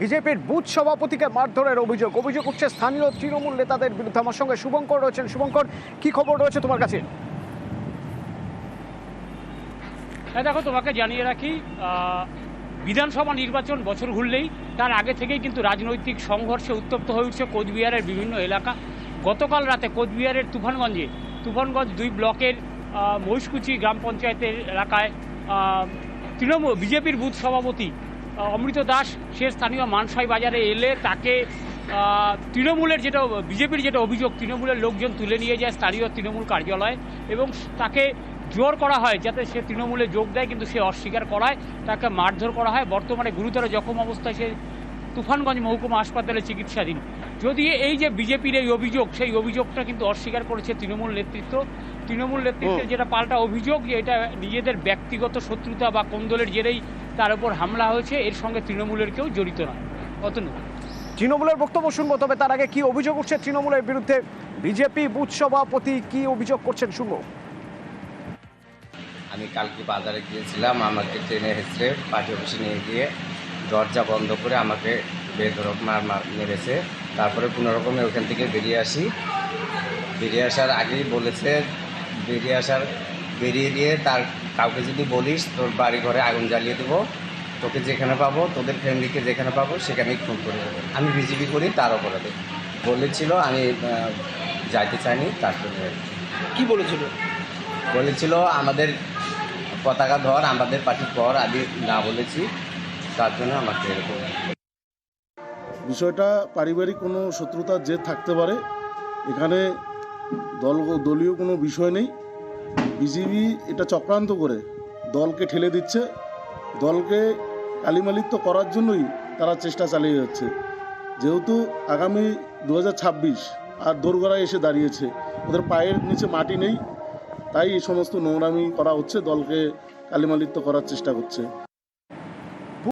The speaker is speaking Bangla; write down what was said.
বিজেপির বুথ সভাপতিকে মারধরের অভিযোগ। অভিযোগ উঠছে স্থানীয় তৃণমূল নেতাদের বিরুদ্ধে। আমার সঙ্গে শুভঙ্কর রয়েছেন। শুভঙ্কর, কি খবর রয়েছে তোমার কাছে? হ্যাঁ দেখো, তোমাকে জানিয়ে রাখি বিধানসভা নির্বাচন বছর ঘুরলেই, তার আগে থেকেই কিন্তু রাজনৈতিক সংঘর্ষে উত্তপ্ত হয়ে উঠছে কোচবিহারের বিভিন্ন এলাকা। গতকাল রাতে কোচবিহারের তুফানগঞ্জে, তুফানগঞ্জ দুই ব্লকের মহিষকুচি গ্রাম পঞ্চায়েতের এলাকায় তৃণমূল, বিজেপির বুথ সভাপতি অমৃত দাস সে স্থানীয় মানসাই বাজারে এলে তাকে তৃণমূলের যেটা বিজেপির যেটা অভিযোগ তৃণমূলের লোকজন তুলে নিয়ে যায় স্থানীয় তৃণমূল কার্যালয়ে এবং তাকে জোর করা হয় যাতে সে তৃণমূলে যোগ দেয় কিন্তু সে অস্বীকার করায় তাকে মারধর করা হয়। বর্তমানে গুরুতর জখম অবস্থায় সে তুফানগঞ্জ মহকুমা হাসপাতালে চিকিৎসাধীন। যদি এই যে বিজেপির এই অভিযোগ সেই অভিযোগটা কিন্তু অস্বীকার করেছে তৃণমূল নেতৃত্ব। তৃণমূল নেতৃত্বের যেটা পাল্টা অভিযোগ যে এটা নিজেদের ব্যক্তিগত শত্রুতা বা কোন্দলের জেরেই তার উপর হামলা হয়েছে এর সঙ্গে তৃণমূলের কেউ জড়িত নয়। অতনু তৃণমূলের বক্তব্য শুনব তবে তার আগে কি অভিযোগ উঠছে তৃণমূলের বিরুদ্ধে? বিজেপি বুথ সভাপতি কি অভিযোগ করছেন শুনব। আমি কালকে বাজারে গিয়েছিলাম আমাকে ট্রেনে হেসড়ে পার্টি অফিসে নিয়ে গিয়ে দরজা বন্ধ করে আমাকে বেধরক মার মার মেরেছে। তারপরে কোনোরকমে ওখান থেকে বেরিয়ে আসি। বেরিয়ে আসার আগেই বলেছে বেরিয়ে আসার বেরিয়ে দিয়ে তার কাউকে যদি বলিস তোর বাড়ি ঘরে আগুন জ্বালিয়ে দেবো তোকে যেখানে পাবো তোদের ফ্যামিলিকে যেখানে পাবো সেখানেই খুন করে দেবো। আমি বিজেপি করি তার অপরাধে। বলেছিল আমি যাইতে চাইনি তার জন্য। কি। বলেছিল? বলেছিল আমাদের পতাকা ধর আমাদের পার্টি কর আদি না বলেছি তার জন্য আমাকে এরকম বিষয়টা পারিবারিক কোনো শত্রুতার জেদ থাকতে পারে এখানে দল দলীয় কোনো বিষয় নেই। বিজেপি এটা চক্রান্ত করে দলকে ঠেলে দিচ্ছে। দলকে কালিমালিত্ব করার জন্যই তারা চেষ্টা চালিয়ে যাচ্ছে। যেহেতু আগামী দু হাজার ছাব্বিশ আর দোরগড়ায় এসে দাঁড়িয়েছে, ওদের পায়ের নিচে মাটি নেই, তাই এই সমস্ত নোংরামি করা হচ্ছে, দলকে কালিমালিত্ব করার চেষ্টা করছে।